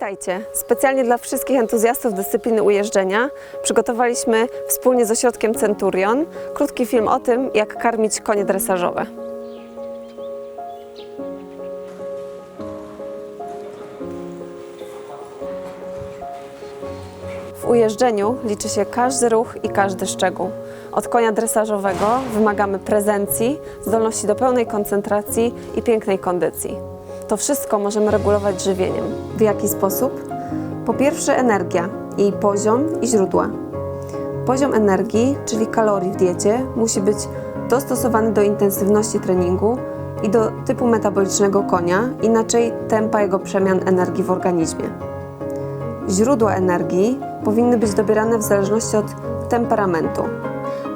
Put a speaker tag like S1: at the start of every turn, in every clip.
S1: Witajcie! Specjalnie dla wszystkich entuzjastów dyscypliny ujeżdżenia przygotowaliśmy wspólnie z ośrodkiem Centurion krótki film o tym, jak karmić konie dresażowe. W ujeżdżeniu liczy się każdy ruch i każdy szczegół. Od konia dresażowego wymagamy prezencji, zdolności do pełnej koncentracji i pięknej kondycji. To wszystko możemy regulować żywieniem. W jaki sposób? Po pierwsze energia, jej poziom i źródła. Poziom energii, czyli kalorii w diecie, musi być dostosowany do intensywności treningu i do typu metabolicznego konia, inaczej tempa jego przemian energii w organizmie. Źródła energii powinny być dobierane w zależności od temperamentu.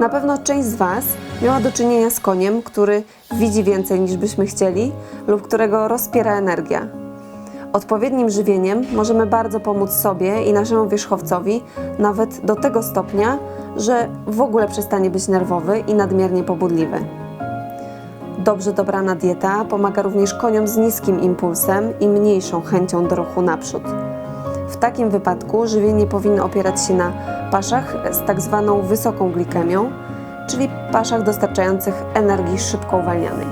S1: Na pewno część z Was miała do czynienia z koniem, który widzi więcej niż byśmy chcieli lub którego rozpiera energia. Odpowiednim żywieniem możemy bardzo pomóc sobie i naszemu wierzchowcowi, nawet do tego stopnia, że w ogóle przestanie być nerwowy i nadmiernie pobudliwy. Dobrze dobrana dieta pomaga również koniom z niskim impulsem i mniejszą chęcią do ruchu naprzód. W takim wypadku żywienie powinno opierać się na paszach z tak zwaną wysoką glikemią, czyli paszach dostarczających energii szybko uwalnianej.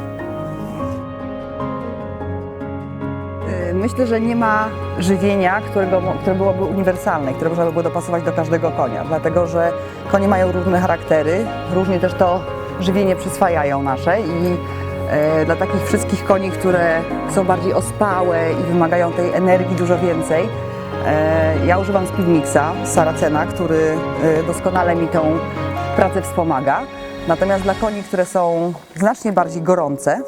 S2: Y, Myślę, że nie ma żywienia, którego, które byłoby uniwersalne, które można by było dopasować do każdego konia, dlatego że konie mają różne charaktery, różnie też to żywienie przyswajają nasze i e, dla takich wszystkich koni, które są bardziej ospałe i wymagają tej energii dużo więcej, ja używam Speedmixa Saracena, który e, doskonale mi tą pracę wspomaga. Natomiast dla koni, które są znacznie bardziej gorące,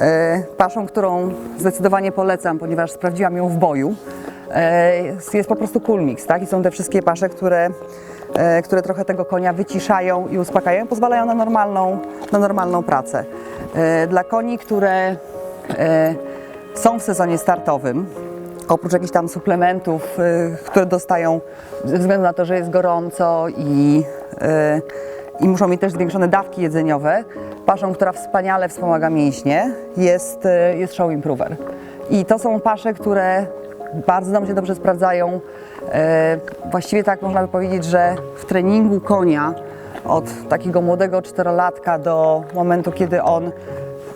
S2: E, Paszą, którą zdecydowanie polecam, ponieważ sprawdziłam ją w boju, e, jest- po prostu cool mix, tak? I są te wszystkie pasze, które, e, które trochę tego konia wyciszają i uspokajają, pozwalają na normalną, na normalną pracę. E, Dla koni, które e, są w sezonie startowym, oprócz jakichś tam suplementów, y, które dostają ze względu na to, że jest gorąco i, y, i muszą mieć też zwiększone dawki jedzeniowe, paszą, która wspaniale wspomaga mięśnie, jest, y, jest Show Improver. I to są pasze, które bardzo nam się dobrze sprawdzają. Właściwie tak można by powiedzieć, że w treningu konia od takiego młodego czterolatka do momentu, kiedy on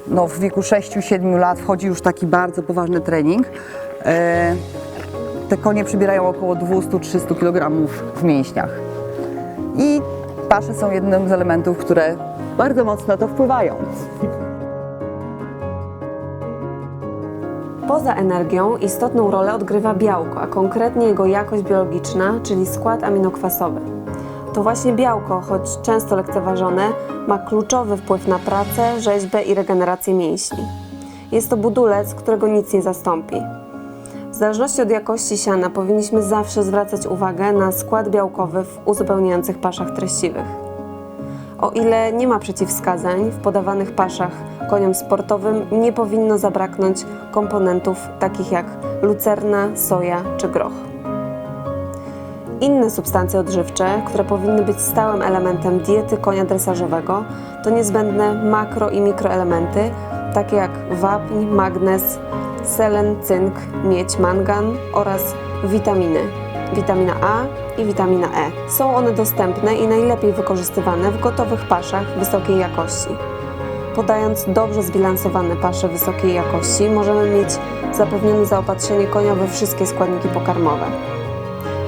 S2: no, w wieku 6-7 lat wchodzi już taki bardzo poważny trening. E, te konie przybierają około 200-300 kg w mięśniach. I pasze są jednym z elementów, które bardzo mocno to wpływają.
S1: Poza energią istotną rolę odgrywa białko, a konkretnie jego jakość biologiczna, czyli skład aminokwasowy. To właśnie białko, choć często lekceważone, ma kluczowy wpływ na pracę, rzeźbę i regenerację mięśni. Jest to budulec, którego nic nie zastąpi. W zależności od jakości siana powinniśmy zawsze zwracać uwagę na skład białkowy w uzupełniających paszach treściwych. O ile nie ma przeciwwskazań, w podawanych paszach koniom sportowym nie powinno zabraknąć komponentów takich jak lucerna, soja czy groch. Inne substancje odżywcze, które powinny być stałym elementem diety konia dresażowego, to niezbędne makro i mikroelementy, takie jak wapń, magnez, selen, cynk, miedź, mangan oraz witaminy. Witamina A i witamina E. Są one dostępne i najlepiej wykorzystywane w gotowych paszach wysokiej jakości. Podając dobrze zbilansowane pasze wysokiej jakości, możemy mieć zapewnione zaopatrzenie konia we wszystkie składniki pokarmowe.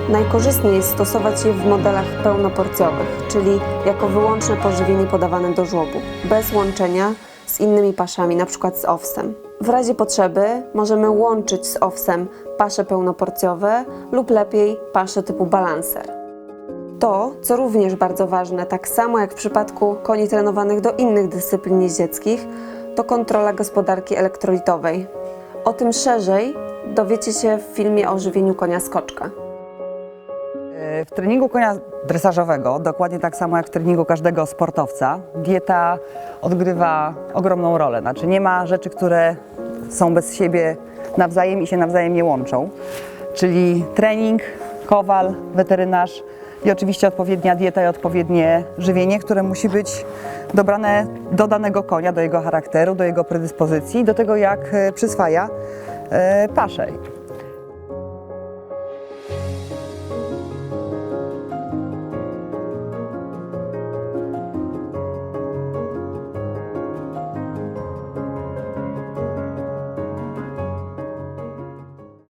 S1: Najkorzystniej jest stosować je w modelach pełnoporcjowych, czyli jako wyłączne pożywienie podawane do żłobu, bez łączenia z innymi paszami, np. z owsem. W razie potrzeby możemy łączyć z owsem pasze pełnoporcjowe lub lepiej pasze typu balanser. To, co również bardzo ważne, tak samo jak w przypadku koni trenowanych do innych dyscyplin jeździeckich, to kontrola gospodarki elektrolitowej. O tym szerzej dowiecie się w filmie o żywieniu konia skoczka.
S2: W treningu konia dresażowego, dokładnie tak samo jak w treningu każdego sportowca, dieta odgrywa ogromną rolę. Znaczy nie ma rzeczy, które są bez siebie nawzajem i się nawzajem nie łączą. Czyli trening, kowal, weterynarz i oczywiście odpowiednia dieta i odpowiednie żywienie, które musi być dobrane do danego konia, do jego charakteru, do jego predyspozycji, do tego jak e, przyswaja e, paszę.